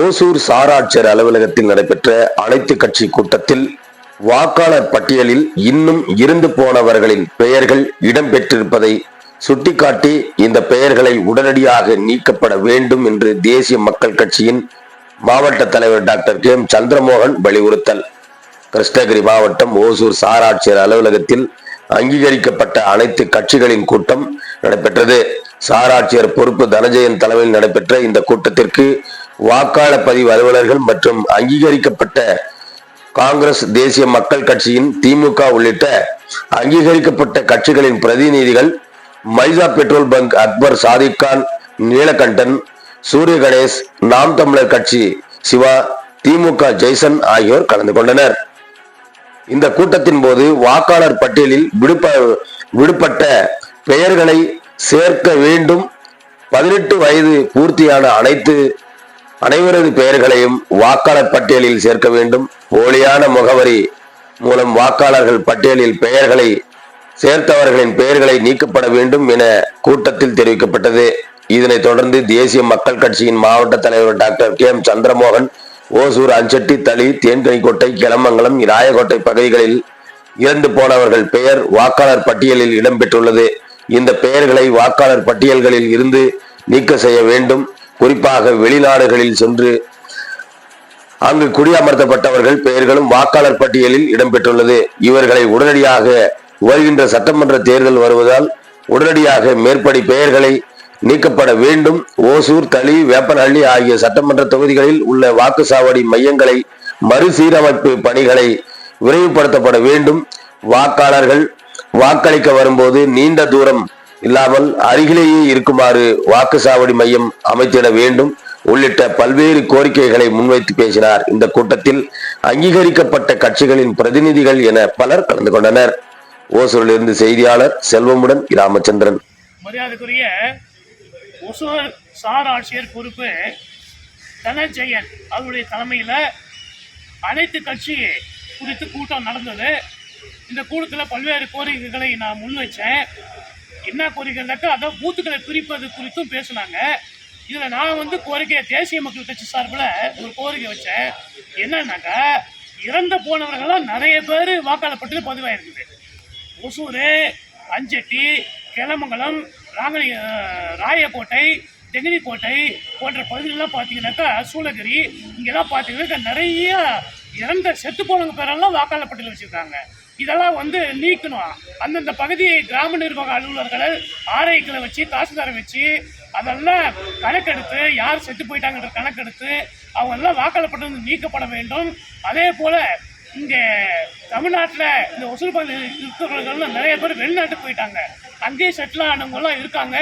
ஓசூர் சாராட்சியர் அலுவலகத்தில் நடைபெற்ற அனைத்து கட்சி கூட்டத்தில் வாக்காளர் பட்டியலில் இன்னும் இருந்து போனவர்களின் பெயர்கள் இடம்பெற்றிருப்பதை சுட்டிக்காட்டி இந்த பெயர்களை உடனடியாக நீக்கப்பட வேண்டும் என்று தேசிய மக்கள் கட்சியின் மாவட்ட தலைவர் டாக்டர் கே எம் சந்திரமோகன் வலியுறுத்தல். கிருஷ்ணகிரி மாவட்டம் ஓசூர் சாராட்சியர் அலுவலகத்தில் அங்கீகரிக்கப்பட்ட அனைத்து கட்சிகளின் கூட்டம் நடைபெற்றது. சாராட்சியர் பொறுப்பு தனஜயன் தலைமையில் நடைபெற்ற இந்த கூட்டத்திற்கு வாக்காளர் பதிவு அலுவலர்கள் மற்றும் அங்கீகரிக்கப்பட்ட காங்கிரஸ் தேசிய மக்கள் கட்சியின் திமுக உள்ளிட்ட அங்கீகரிக்கப்பட்ட கட்சிகளின் பிரதிநிதிகள் மைசா பெட்ரோல் பங்க் அக்பர் சாதிக்கான் நீலகண்டன் சூரிய கணேஷ் நாம் தமிழர் கட்சி சிவா திமுக ஜெய்சன் ஆகியோர் கலந்து கொண்டனர். இந்த கூட்டத்தின் போது வாக்காளர் பட்டியலில் விடுப்ப விடுபட்ட பெயர்களை சேர்க்க வேண்டும். பதினெட்டு வயது பூர்த்தியான அனைத்து அனைவரது பெயர்களையும் வாக்காளர் பட்டியலில் சேர்க்க வேண்டும். போலியான முகவரி மூலம் வாக்காளர்கள் பட்டியலில் பெயர்களை சேர்த்தவர்களின் பெயர்களை நீக்கப்பட வேண்டும் என கூட்டத்தில் தெரிவிக்கப்பட்டது. இதனைத் தொடர்ந்து தேசிய மக்கள் கட்சியின் மாவட்ட தலைவர் doctor K M Chandramohan Hosur Anchetty Thali Denkanikottai Kelamangalam Rayakottai பகுதிகளில் இறந்து போனவர்கள் பெயர் வாக்காளர் பட்டியலில் இடம்பெற்றுள்ளது இந்த பெயர்களை வாக்காளர் பட்டியல்களில் இருந்து நீக்க செய்ய வேண்டும். குறிப்பாக வெளிநாடுகளில் சென்று அங்கு குடியமர்த்தப்பட்டவர்கள் பெயர்களும் வாக்காளர் பட்டியலில் இடம்பெற்றுள்ளது இவர்களை உடனடியாக வருகின்ற சட்டமன்ற தேர்தல் வருவதால் உடனடியாக மேற்படி பெயர்களை நீக்கப்பட வேண்டும். ஓசூர் தளி வேப்பனஹள்ளி ஆகிய சட்டமன்ற தொகுதிகளில் உள்ள வாக்குச்சாவடி மையங்களை மறுசீரமைப்பு பணிகளை விரைவுபடுத்தப்பட வேண்டும். வாக்காளர்கள் வாக்களிக்க வரும்போது நீண்ட தூரம் இல்லாமல் அருகிலேயே இருக்குமாறு வாக்குச்சாவடி மையம் அமைத்திட வேண்டும். உள்ளிட்ட பல்வேறு கோரிக்கைகளை முன்வைத்து பேசினார். இந்த கூட்டத்தில் அங்கீகரிக்கப்பட்ட கட்சிகளின் பிரதிநிதிகள் என பலர் கலந்து கொண்டனர். ஓசூரிலிருந்து செய்தியாளர் செல்வமுடன் ராமச்சந்திரன் மரியாதைக்குரிய ஒசூர் சார் ஆட்சியர் பொறுப்பு தனஜெயன் அவருடைய தலைமையில் அனைத்து கட்சி குறித்து கூட்டம் நடந்தது. இந்த கூட்டத்தில் பல்வேறு கோரிக்கைகளை நான் முன்வைச்சேன் என்ன கோரிக்கைனாக்கா அதான் பூத்துக்களை பிரிப்பது குறித்தும் பேசினாங்க. இதில் நான் வந்து கோரிக்கை தேசிய மக்கள் கட்சி சார்பில் ஒரு கோரிக்கை வச்சேன். என்னன்னாக்கா இறந்து போனவர்கள்லாம் நிறைய பேர் வாக்காளர் பட்டியல் பதிவாயிருக்குது. ஒசூர் அஞ்சட்டி கிளமங்கலம் நாங்கள் ராயக்கோட்டை தெங்கினிக்கோட்டை போன்ற பகுதிகளெலாம் பார்த்தீங்கன்னாக்கா சூளகிரி இங்கெல்லாம் பார்த்தீங்கன்னாக்கா நிறைய இறந்த செத்து போனவங்க பேரெல்லாம் வாக்காளர் பட்டியல் வச்சுருக்காங்க. இதெல்லாம் வந்து நீக்கணும். அந்தந்த பகுதி கிராம நிர்வாக அலுவலர்கள் ஆர்ஐக்களை வச்சு தாசில்தாரை வச்சு அதெல்லாம் கணக்கெடுத்து யார் செத்து போயிட்டாங்கன்ற கணக்கெடுத்து அவங்க எல்லாம் வாக்காளர் பட்டியல் நீக்கப்பட வேண்டும். அதே போல் இங்கே தமிழ்நாட்டில் இந்த ஒசூல் பகுதியில் இருக்கிறவர்கள் நிறைய பேர் வெளிநாட்டுக்கு போயிட்டாங்க. அங்கேயே செட்டில் இருக்காங்க.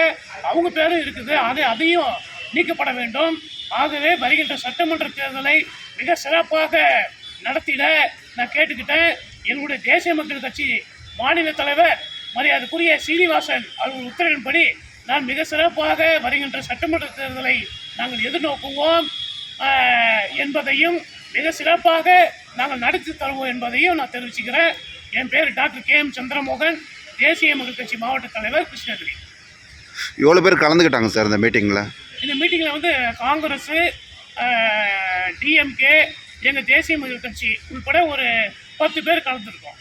அவங்க பேரும் இருக்குது. அது அதையும் நீக்கப்பட வேண்டும். ஆகவே வருகின்ற சட்டமன்ற தேர்தலை மிக சிறப்பாக நடத்திட நான் கேட்டுக்கிட்டேன். என்னுடைய தேசிய மக்கள் கட்சி மாநில தலைவர் மரியாதைக்குரிய சீனிவாசன் அவர்கள் உத்தரவின்படி நான் மிக சிறப்பாக வருகின்ற சட்டமன்ற தேர்தலை நாங்கள் எதிர்நோக்குவோம். என்பதையும் மிக சிறப்பாக நாங்கள் நடத்தி தருவோம் என்பதையும் நான் தெரிவிச்சுக்கிறேன். என் பேர் டாக்டர் கே எம் சந்திரமோகன். தேசிய மக்கள் கட்சி மாவட்ட தலைவர் கிருஷ்ணகிரி. எவ்வளோ பேர் கலந்துக்கிட்டாங்க சார் இந்த மீட்டிங்கில் இந்த மீட்டிங்கில் வந்து காங்கிரஸ் டிஎம்கே எங்கள் தேசிய மக்கள் கட்சி உள்பட ஒரு பத்து பேர் கலந்துருக்கோம்.